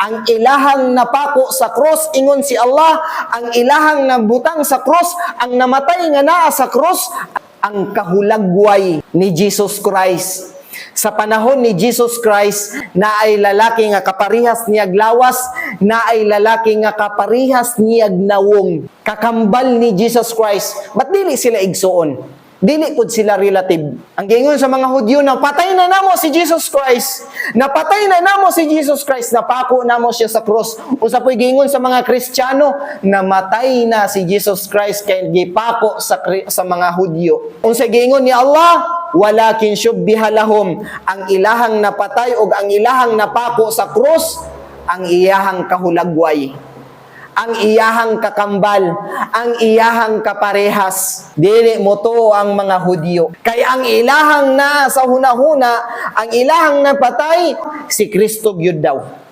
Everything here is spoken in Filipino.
Ang ilahang napako sa cross ingon si Allah, ang ilahang nabutang sa cross, ang namatay nga naa sa cross, ang kahulagway ni Jesus Christ. Sa panahon ni Jesus Christ, na ay lalaki nga kaparihas niyag lawas, na ay lalaki nga kaparihas niyag nawong. Kakambal ni Jesus Christ. Ba't dili sila igsuon? Dili pud sila relative. Ang gingon sa mga Hudyo na patay na namo si Jesus Christ. Napatay na namo si Jesus Christ. Napako namo siya sa cross. Usa po'y gingon sa mga Kristiyano namatay na si Jesus Christ kay gipako sa sa mga Hudyo. Unsa gingon ni Allah? Walakin syubbiha lahum. Ang ilahang napatay o ang ilahang napako sa cross ang iyahang kahulagway ang iyahang kakambal, ang iyahang kaparehas. Dili mo to ang mga Hudyo. Kay ang ilahang na sa hunahuna, ang ilahang napatay, si Kristo gyud daw.